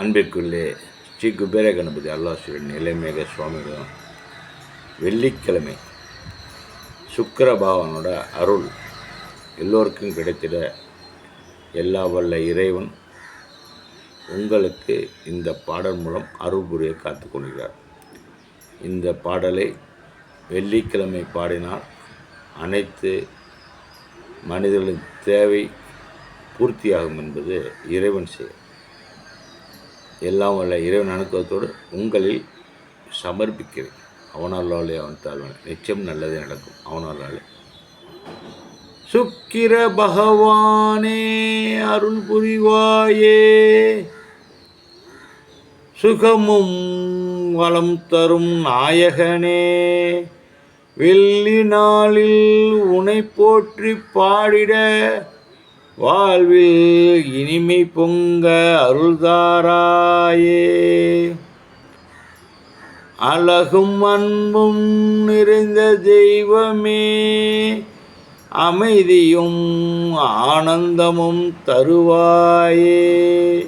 அன்பிற்குள்ளே ஸ்ரீ குபேர கணபதி அல்லாசுரன் நிலைமேக சுவாமிகளும் வெள்ளிக்கிழமை சுக்கிர அருள் எல்லோருக்கும் கிடைத்திட எல்லா வல்ல இறைவன் உங்களுக்கு இந்த பாடல் மூலம் அருள் புரிய காத்து கொள்கிறார். இந்த பாடலை வெள்ளிக்கிழமை பாடினால் அனைத்து மனிதர்களின் தேவை பூர்த்தியாகும் என்பது இறைவன் செயல் எல்லாம் வல்ல இறைவன் அனுக்கத்தோடு உங்களில் சமர்ப்பிக்கிறேன். அவனாலே அவன் தாழ்வன். நிச்சயம் நல்லது நடக்கும். அவனாலே சுக்கிர பகவானே அருள் புரிவாயே. சுகமும் வளம் தரும் நாயகனே. வெள்ளி நாளில் உனை போற்றி பாடிட வாழ்வில் இனிமை பொங்க அருள்தாராயே. அழகும் அன்பும் நிறைந்த தெய்வமே. அமைதியும் ஆனந்தமும் தருவாயே.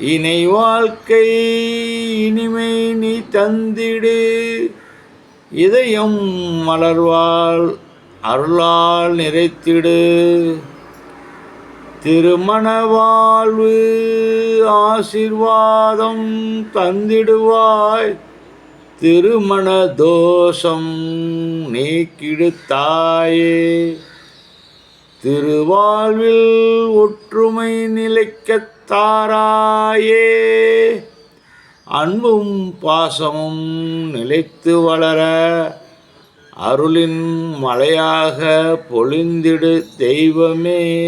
இணை வாழ்க்கை இனிமை நீ தந்திடு. இதயம் மலர்வாள் அருளால் நிறைத்திடு. திருமண வாழ்வு ஆசிர்வாதம் தந்திடுவாய். திருமண தோஷம் நீக்கிடுத்தாயே. திருவாழ்வில் ஒற்றுமை நிலைக்கத் தாராயே. அன்பும் பாசமும் நிலைத்து வளர அருளின் மலையாக பொழிந்திடு தெய்வமே.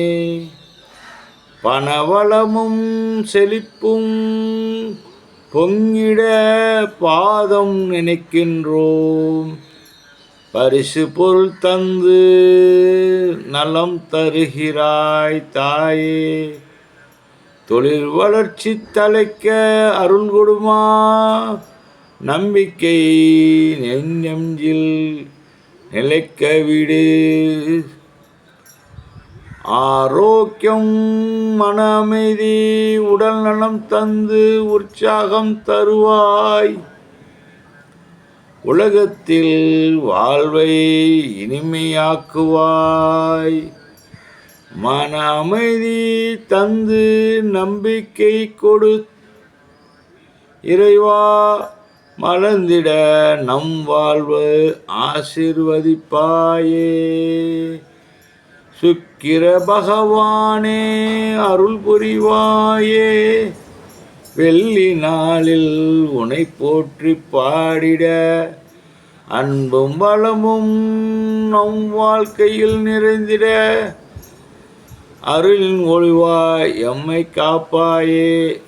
பணவளமும் செழிப்பும் பொங்கிட பாதம் நினைக்கின்றோம். பரிசு பொருள் தந்து நலம் தருகிறாய் தாயே. தொழில் வளர்ச்சி தலைக்க அருள் கொடுமா. நம்பிக்கை நெஞ்செஞ்சில் நிலைக்க விடு. ஆரோக்கியம் மன அமைதி உடல் நலம் தந்து உற்சாகம் தருவாய். உலகத்தில் வாழ்வை இனிமையாக்குவாய். மன அமைதி தந்து நம்பிக்கை கொடு. இறைவா மலர்ந்திட நம் வாழ்வு ஆசிர்வதிப்பாயே. சுக்கிர பகவானே அருள் புரிவாயே. வெள்ளி நாளில் உனை போற்றி பாடிட அன்பும் வளமும் நம் வாழ்க்கையில் நிறைந்திட. அருளின் ஒளிவாய் எம்மை காப்பாயே.